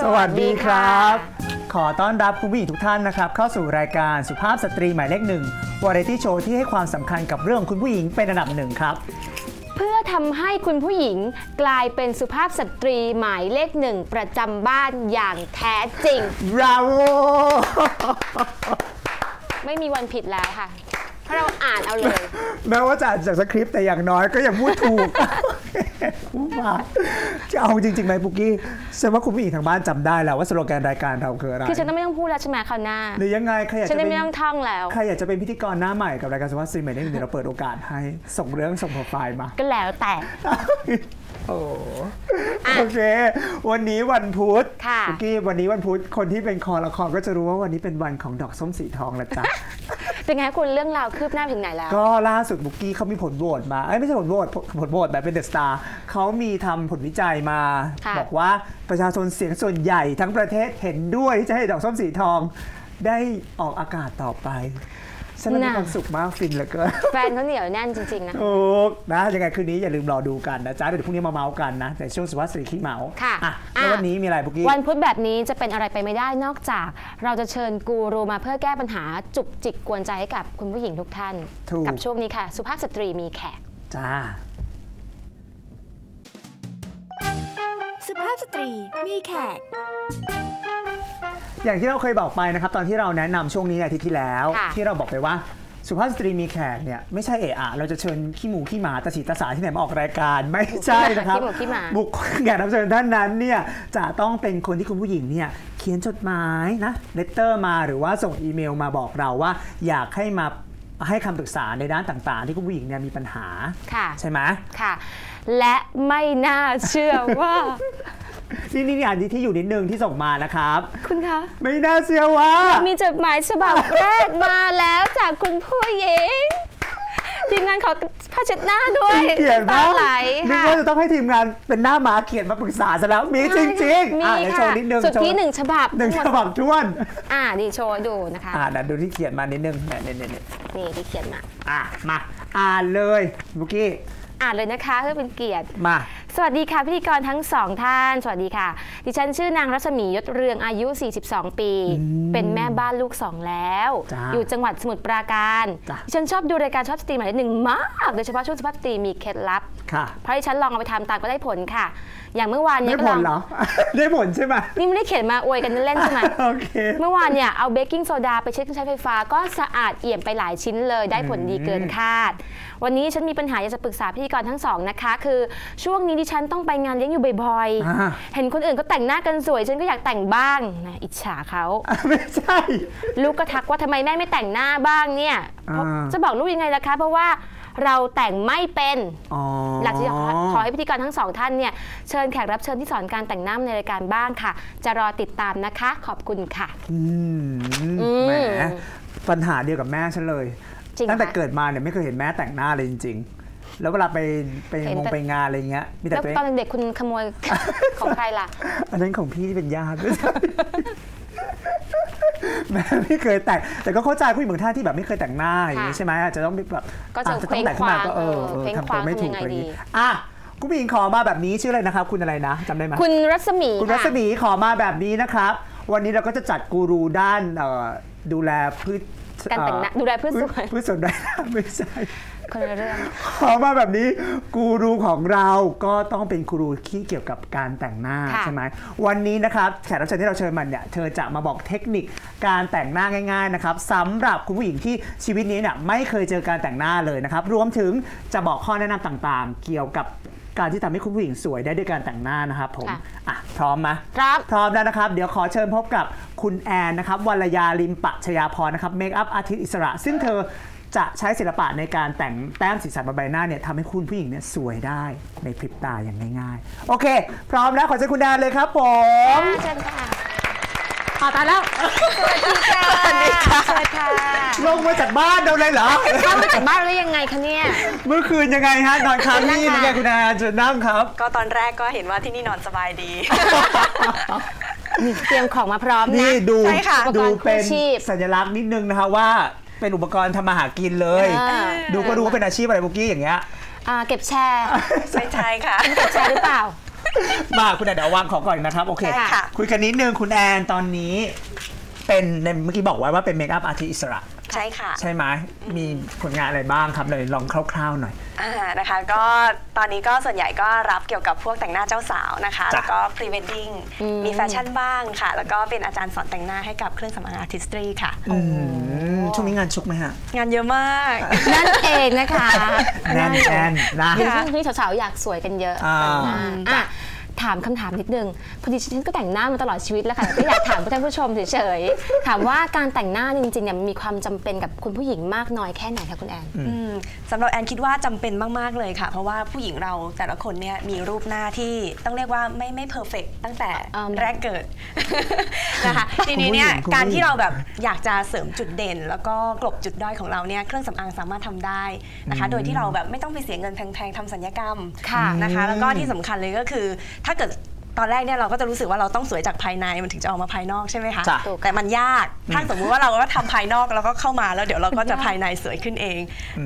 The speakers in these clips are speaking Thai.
สวัสดีครับ ขอต้อนรับคุณผู้หญิงทุกท่านนะครับ เข้าสู่รายการสุภาพสตรีหมายเลขหนึ่งวาไรตี้โชว์ที่ให้ความสำคัญกับเรื่องของคุณผู้หญิงเป็นอันดับหนึ่งครับ เพื่อทำให้คุณผู้หญิงกลายเป็นสุภาพสตรีหมายเลขหนึ่งประจำบ้านอย่างแท้จริง Bravo ไม่มีวันผิดแล้วค่ะ เพราะเราอ่านเอาเลย แม้ว่าจะอ่านจากสคริปต์แต่อย่างน้อยก็ยังพูดถูกพูดมาจะเอาจริงๆไหมปุกกี้ฉันว่าคุณผู้หญิงทางบ้านจำได้แล้วว่าสโลแกนรายการเราคืออะไรคือฉันต้องไม่ต้องพูดแล้วใช่ไหมคราวหน้าหรือยังไงใครอยากฉันจะได้เป็นไม่ต้องท่องแล้วใครอยากจะเป็นพิธีกรหน้าใหม่กับรายการสุภาพสตรีหมายเลขหนึ่งเราเปิดโอกาสให้ส่งเรื่องส่งโปรไฟล์มา ก็แล้วแต่โอ้อะโอเค วันนี้วันพุธค่ะปุกกี้วันนี้วันพุธคนที่เป็นคอละครก็จะรู้ว่าวันนี้เป็นวันของดอกส้มสีทองละจ้ะ เป็นไงคุณเรื่องราวคืบหน้าถึงไหนแล้ว ก็ล่าสุดบุกกี้เขามีผลโหวตมาเอ้ยไม่ใช่ผลโหวตผลผลโหวตแบบเป็นเดอะสตาร์เขามีทำผลวิจัยมา ค่ะบอกว่าประชาชนเสียงส่วนใหญ่ทั้งประเทศเห็นด้วยที่จะให้ดอกส้มสีทอง ได้ออกอากาศต่อไป ฉันมีความสุขมากฟินเหลือเกินแฟนเขาเหนียวแน่นจริง ๆ นะถูกนะยังไงคืนนี้อย่าลืมรอดูกันนะจ๊ะเดี๋ยวพรุ่งนี้มาเมาส์กันนะแต่ช่วงสุภาพสตรีขี้เมาส์ค่ะอะแล้วอะวันนี้มีอะไรบุกกี้วันพุธแบบนี้จะเป็นอะไรไปไม่ได้นอกจาก เราจะเชิญกูรูมาเพื่อแก้ปัญหาจุกจิกกวนใจให้กับคุณผู้หญิงทุกท่านถูกกับช่วงนี้ค่ะ สุภาพสตรีมีแขกจ้าสุภาพสตรีมีแขก อย่างที่เราเคยบอกไปนะครับ ตอนที่เราแนะนำช่วงนี้อาทิตย์ที่แล้วค่ะที่เราบอกไปว่าสุภาพสตรีมีแขกเนี่ยไม่ใช่เอะอะเราจะเชิญขี้หมูขี้หมาตาสีตาสาที่ไหนมาออกรายการไม่ใช่นะครับขี้หมูขี้หมาบุคคลแขกรับเชิญท่านนั้นเนี่ยจะต้องเป็นคนที่คุณผู้หญิงเนี่ยเขียนจดหมายนะเลตเตอร์มาหรือว่าส่งอีเมลมาบอกเราว่า อยากให้มาให้คำปรึกษาในด้านต่างๆ ที่คุณผู้หญิงเนี่ยมีปัญหาค่ะใช่ไหมค่ะ และไม่น่าเชื่อว่า นี่นี่นี่อันนี้ที่อยู่นิดนึงที่ส่งมานะครับ คุณคะ ไม่น่าเชื่อว่า มีจดหมายฉบับแรกมาแล้วจากคุณผู้หญิงทีมงานขอผ้าเช็ดหน้าด้วยเขียนตามาไหลนึกค่ะว่าจะต้องให้ทีมงานเป็นหน้าหมาเขียนมาปรึกษาซะแล้วมีจริงๆมีอะเดี๋ยวโชค่ะว์นิดนึงสุดที่โชว์หนึ่งฉบับหนึ่งทั้ฉหมดบับท้วน อ่าดีโชว์ให้ดูนะคะ อ่าดูที่เขียนมานิดนึงเนี่ยเนี่ยเนี่ยเนี่ยนี่ที่เขียนมา อะมา อ่านเลยบุกี้อ่านเลยนะคะเพื่อเป็นเกียรติมา สวัสดีค่ะพิธีกรทั้งสองท่าน สวัสดีค่ะ ดิฉันชื่อนางรัศมียศเรืองอายุ 42 ปี เป็นแม่บ้านลูกสองแล้วจ้าอยู่จังหวัดสมุทรปราการจ้ะดิฉันชอบดูรายการชอบสตรีหมายเลขหนึ่งมากโดยเฉพาะช่วงสุภาพสตรีมีเคล็ดลับค่ะเพราะที่ฉันลองเอาไปทำตามก็ได้ผลค่ะ อย่างเมื่อวานเนี่ได้ยก็ผลลองเหรอได้ผลใช่ไหมนี่ไม่ได้เขียนมาอวยกันเล่นๆใช่ไหมโอเคเมื่อวานเนี่ยเอาเบกกิ้งโซดาไปเช็ดเครื่องใช้ไฟฟ้าก็สะอาดเอี่ยมไปหลายชิ้นเลย ได้ผลดีเกินคาด วันนี้ฉันมีปัญหาอยากจะปรึกษาพิธีกรทั้งสองนะคะ คือช่วงนี้ดิฉันต้องไปงานเลี้ยงอยู่บ่อยอ่าๆเห็นคนอื่นก็แต่งหน้ากันสวย ฉันก็อยากแต่งบ้างนะอิจฉาเขาไม่ใช่ ลูกก็ทักว่าทำไมแม่ไม่แต่งหน้าบ้างเนี่ยเพราะอ่าจะบอกลูกยังไงล่ะคะ เพราะว่าเราแต่งไม่เป็นอ๋อหลักจะขอขอให้พิธีกรทั้งสองท่านเนี่ยเชิญแขกรับเชิญที่สอนการแต่งหน้าในรายการบ้างค่ะ จะรอติดตามนะคะ ขอบคุณค่ะอืมอืมแหมปัญหาเดียวกับแม่ฉันเลยจริงตั้งแต่ปะเกิดมาเนี่ยไม่เคยเห็นแม่แต่งหน้าเลยจริง ๆ แล้วเวลาไปไปเห็นงงแต่ไปงานอะไรเงี้ยมีแต่แล้วตัวเองตอนเด็กๆคุณขโมยของใครล่ะ อันนั้นของพี่ที่เป็นญาติแม่ไม่เคยแต่งแต่ก็เข้าใจผู้หญิงบางท่านที่แบบไม่เคยแต่งหน้าอย่างนี้ค่ะใช่ไหมอาจจะต้องแบบก็จะอาต้องแต่งขึ้นมาก็เออเออเคว้งทำคตัวว้างไม่ถูกทำยังไงอะไรอย่างดีนี้อะคุณผู้หญิงขอมาแบบนี้ชื่ออะไรนะครับ คุณอะไรนะจำได้ไหมคุณรัศมีคุณรัศค่ะมีขอมาแบบนี้นะครับ วันนี้เราก็จะจัดกูรูด้านเอ่อดูแลพืชการแต่งหน้าเอ่อดูแลพืชสวยพืชสวนได้ไม่ใช่ คนละเรื่องขอมาแบบนี้กูรูของเราก็ต้องเป็นกูรูที่เกี่ยวกับการแต่งหน้าค่ะใช่ไหมวันนี้นะครับแขกรับเชิญที่เราเชิญมันเนี่ยเธอจะมาบอกเทคนิคการแต่งหน้าง่ายๆนะครับสำหรับคุณผู้หญิงที่ชีวิตนี้เนี่ยไม่เคยเจอการแต่งหน้าเลยนะครับรวมถึงจะบอกข้อแนะนำต่างๆ เกี่ยวกับการที่ทำให้คุณผู้หญิงสวยได้ด้วยการแต่งหน้านะครับผมค่ะอะพร้อมไหมครับพร้อมแล้วนะครับ เดี๋ยวขอเชิญพบกับคุณแอนนะครับวรรยาลิมปะชยาพรนะครับเมคอัพอาร์ติสอิสระ ซึ่งเธอ จะใช้ศิลปะในการแต่งแต้มสีสันบนใบหน้าเนี่ยทำให้คุณผู้หญิงเนี่ยสวยได้ในพริบตาอย่างง่ายๆ โอเค พร้อมแล้วขอเชิญคุณแอนเลยครับผมเชิญค่ะอะตายแล้ว สวัสดีค่ะ สวัสดีค่ะสวัสดีค่ะลงมาจากบ้านเราเลยเหรอเข้ามาจากบ้านแล้วยังไงคะเนี่ย เมื่อคืนยังไงฮะนอนค้างนี่นั่นี่งไงค่ะคุณแอนเชิญนั่งครับ ก็ตอนแรกก็เห็นว่าที่นี่นอนสบายดีนี่เตรียมของมาพร้อมนะนี่ดูใช่ค่ะดูเป็นอุปกรณ์กู้ชีพสัญลักษณ์นิดนึงนะคะว่า เป็นอุปกรณ์ทำมาหากินเลยอ่าดูก็รู้ว่าเป็นอาชีพอะไรบุกี้อย่างเงี้ย อ่าเก็บแชร์ไม่ใช่ค่ะ เก็บแชร์หรือเปล่า มาคุณแอนเดี๋ยววางของก่อนนะครับ โอเคได้ค่ะ คุยกันนิดนึงคุณแอนตอนนี้ เป็นในเมื่อกี้บอกไว้ว่าเป็นเมคอัพอาร์ติอิสระ ใช่ค่ะ ใช่ไหมมีผลงานอะไรบ้างครับเลยลองคร่าวๆหน่อยอ่านะคะก็ตอนนี้ก็ส่วนใหญ่ก็รับเกี่ยวกับพวกแต่งหน้าเจ้าสาวนะคะจ้ะแล้วก็พรีเวดดิ้งมีแฟชั่นบ้างค่ะ แล้วก็เป็นอาจารย์สอนแต่งหน้าให้กับเครื่องสำอางอาร์ติสตรีค่ะอืมช่วงนี้งานชุกไหมฮะ งานเยอะมากนั่นเองนะคะแน่นแน่นนะเดี๋ยวช่วงนี้สาวๆอยากสวยกันเยอะอ่าอะ ถามคำถามนิดนึงพอดีฉันก็แต่งหน้ามาตลอดชีวิตแล้วค่ะก็อยากถามท่านผู้ชมเฉยๆถามว่าการแต่งหน้าจริงๆเนี่ยมันมีความจำเป็นกับคุณผู้หญิงมากน้อยแค่ไหนคะคุณแอนอืมสำหรับแอนคิดว่าจำเป็นมากๆเลยค่ะ เพราะว่าผู้หญิงเราแต่ละคนเนี่ยมีรูปหน้าที่ต้องเรียกว่าไม่ไม่เพอร์เฟกตั้งแต่อืมแรกเกิดนะคะทีนี้เนี่ยคุณผู้หญิงการที่เราแบบอยากจะเสริมจุดเด่น แล้วก็กลบจุดด้อยของเราเนี่ยเครื่องสำอางสามารถทำได้นะคะ โดยที่เราแบบไม่ต้องไปเสียเงินแพงๆทำสัญญกรรมค่ะนะคะ แล้วก็ที่สำคัญเลยก็คือถ้าเกิดตอนแรกเนี่ยเราก็จะรู้สึกว่าเราต้องสวยจากภายในมันถึงจะออกมาภายนอกใช่ไหมคะ จ้ะแต่มันยาก ถ้าสมมุติว่าเราก็ทำภายนอกแล้วก็เข้ามาแล้วเดี๋ยวเราก็จะภายในสวยขึ้นเอง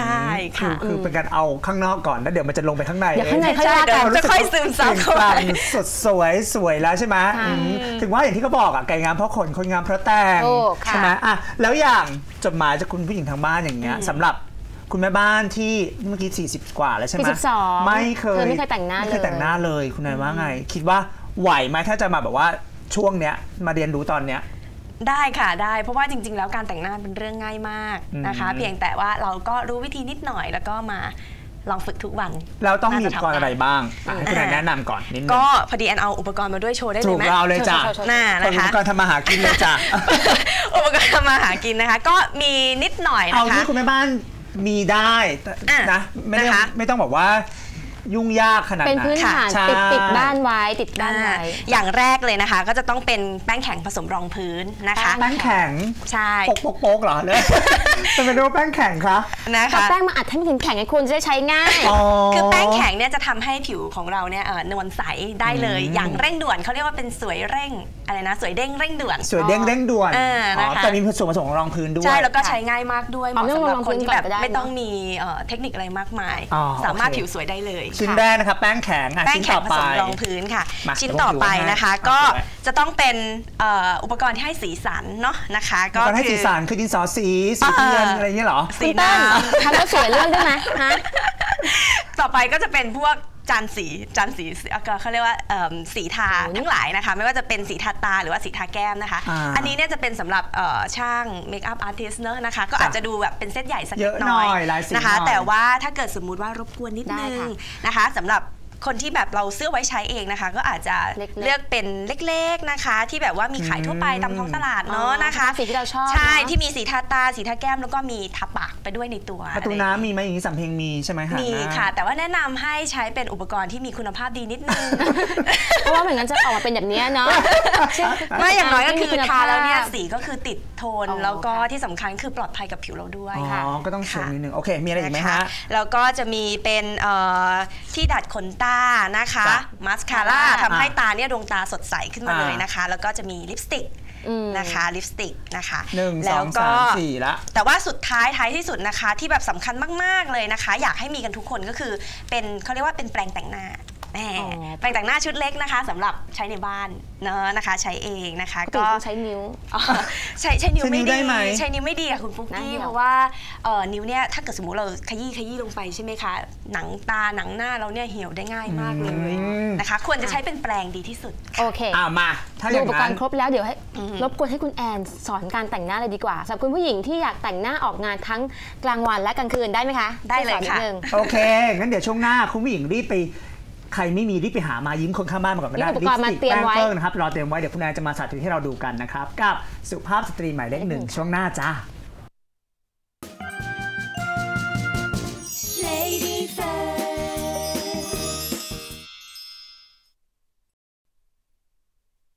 ได้คือค่ะ คือเป็นการเอาข้างนอกก่อนแล้วเดี๋ยวมันจะลงไปข้างในเดี๋ยวข้างในเองค่อยว่ากันเดี๋ยวจะค่อยซึมซับเข้าไปเปล่งปลั่งสดสวยสวยแล้วใช่ไหมอืมถึงว่าอย่างที่เขาบอกอะไก่งามเพราะขนคนงามเพราะแต่งถูกค่ะ ใช่ไหมอะแล้วอย่างจดหมายจากคุณผู้หญิงทางบ้านอย่างเงี้ยสำหรับ คุณแม่บ้านที่เมื่อกี้ 40 กว่าแล้วใช่ไหม42ไม่เคยเธอไม่เคยแต่งหน้าไม่เคยเลยแต่งหน้าเลยคุณนายว่าไง คิดว่าไหวไหมถ้าจะมาแบบว่าช่วงเนี้ยมาเรียนรู้ตอนเนี้ยได้ค่ะได้เพราะว่าจริง ๆ แล้วการแต่งหน้าเป็นเรื่องง่ายมากนะคะอืมเพียงแต่ว่าเราก็รู้วิธีนิดหน่อยแล้วก็มาลองฝึกทุกวันแล้วต้องมีน่าอุจะปกรณ์ทำอะไรด้บ้างอะให้คุณนายแนะนำก่อนนิดนึงก็พอดีแอนเอาอุปกรณ์มาด้วยโชว์ได้เลถูยกไหมเราเลยจ้ะโชว์โชว์โชว์หน้าอุนะคะปกรณ์ทำมาหากินเลยจ้ะอุปกรณ์ทำมาหากินนะคะ ก็มีนิดหน่อยเอานะคะที่คุณแม่บ้าน มีได้แต่อะนะไม่ได้นะคะ ไม่ต้องบอกว่ายุ่งยากขนาดเป็นนั้นพื้นฐานใช่ ติดติดบ้านไว้ติดบ้านไว้อ่าอย่างแรกเลยนะคะ ก็จะต้องเป็นแป้งแข็งผสมรองพื้นนะคะ แป้งแข็งใช่โป๊กโป๊กโป๊กเหรอเลยเป็นไปดูว่าแป้งแข็งคะ นะเอาคะ แป้งมาอัดให้มันแข็งๆให้คุณจะได้ใช้ง่ายอ๋อคือแป้งแข็งเนี่ยจะทำให้ผิวของเราเนี่ยเอ่อนวลใสได้เลยอืมอย่างเร่งด่วนเขาเรียกว่าเป็นสวยเร่ง อะไรนะสวยเด้งเร่งด่วนสวยเด้งเด้งด่วนเออนะคะอ๋อแต่มีส่วนผสมของรองพื้นด้วย ใช่ แล้วก็ใช้ง่ายมากด้วยเหอ๋อมาะไม่ต้องสำหรับคนที่แบบลงพื้นก่อนก็ได้ไม่ต้องเนอะมีเอ่อเทคนิคอะไรมากมายอ๋อสามารถโอเคผิวสวยได้เลย ชิ้นค่ะแรกนะครับแป้งแข็งอะแป้งชิ้นแข็ต่งอผไปสมรองพื้นค่ะมาชิ้นเดี๋ยวต่อผมไปถือไว้ให้นะคะเอาก็ไว้จะต้องเป็นเอ่ออุปกรณ์ที่ให้สีสันเนาะนะคะ ก็ตอนให้คืสีอสันคือดินสอสีสีเทียนเออออะไรอย่างเงี้ยเหรอสีคุณเติ้ลน้ำทำแล้วสวยเลือกได้ไหมฮะต่อไปก็จะเป็นพวก จานสีจานสีเอ่อเขาเรียกว่าเอิ่มสีทาโอ้ทั้งหลายนะคะ ไม่ว่าจะเป็นสีทาตาหรือว่าสีทาแก้มนะคะอ่าอันนี้เนี่ยจะเป็นสำหรับเอ่อช่างเมคอัพอาร์ติสเนอะนะคะ ก็อาจจะดูแบบเป็นเซตใหญ่สักเยนิอะดหน่อยหน่อยลายสีนะคะหน่อยแต่ว่าถ้าเกิดสมมุติว่ารบกวนนิดได้นึงค่ะนะคะสำหรับ คนที่แบบเราซื้อไว้ใช้เองนะคะ ก็อาจจะเล็กๆเลือกเป็นเล็กๆนะคะ ที่แบบว่ามีขายทั่วไปตามท้องตลาดเนาะนะคะสีที่เราชอบใช่เนอะที่มีสีทาตาสีทาแก้มแล้วก็มีทาปากไปด้วยในตัวประตูอไอย่างเงี้ยน้ำมีไหมอย่างนี้สำเพ็งมีใช่ไหมหามีหน้าค่ะ แต่ว่าแนะนำให้ใช้เป็นอุปกรณ์ที่มีคุณภาพดีนิดนึงเพราะว่าไม่งั้นจะออกมาเป็นแบบเนี้ยเนาะไม่อย่างน้อยก็คือที่มีณทาแล้วเนี่ยภพสีก็คือติดโทนอ๋อแล้วก็ค่ะที่สำคัญคือปลอดภัยกับผิวเราด้วยอ๋ค่ะอก็ต้องเชิญค่ะนิดนึงโอเค มีอะไรอีกไหมนคฮะแล้วก็จะมีเป็นเอ่อที่ดัดขนตานะคะจ้ะมาสคาร่าอ่าทำให้ตาเนี่ยดวงตาสดใสขึ้นมาอ่าเลยนะคะ แล้วก็จะมีลิปสติกอืมนะคะลิปสติกนะคะหนึ่งสแล้อวงก็สามสี่ละแต่ว่าสุดท้ายท้ายที่สุดนะคะ ที่แบบสำคัญมาก ๆ เลยนะคะ อยากให้มีกันทุกคนก็คือเป็นเขาเรียกว่าเป็นแปรงแต่งหน้า แหมอ๋อแปรงแต่งหน้าชุดเล็กนะคะสำหรับใช้ในบ้านเนอะนะคะ ใช้เองนะคะปกติก็ต้องใช้นิ้วอ๋อใช้ใช้นิ้วใช้นิ้ไม่วได้ดีไหมใช้นิ้วไม่ดีค่ะคุณฟุ๊กนั่นกี้เหรอเพราะว่าเอ่อนิ้วเนี่ยถ้าเกิดสมมติเราขยี้ขยี้ลงไปใช่ไหมคะ หนังตาหนังหน้าเราเนี่ยเหี่ยวได้ง่ายมากเลยอืมนะคะ ควรจะใช้เป็นแปรงดีที่สุดโอเคอ่ามาถ้าอดูย่าอุงปกนั้รนณ์ครบแล้วเดี๋ยวให้อืมรบกวนให้คุณแอนสอนการแต่งหน้าเลยดีกว่าสำหรับคุณผู้หญิงที่อยากแต่งหน้าออกงานทั้งกลางวันและกลางคืนได้ไหมคะ ได้เลยช่วสอนนิค่ะนึงโอเคงั้นเดี๋ยวช่วงหน้าคุณผู้หญิงรีบไป ใครไม่มีรีบไปหามายิ้มคนข้างบ้านมาก่อนก็ได้มีอุปกรณ์มาลิปสติเตรียมไว้แป้งเฟิร์งนะครับรอเตรียมไว้เดี๋ยวคุณนายจะมาสาธิตให้เราดูกันนะครับกับสุภาพสตรีหมายเลขหนึ่งช่วงหน้าจ้า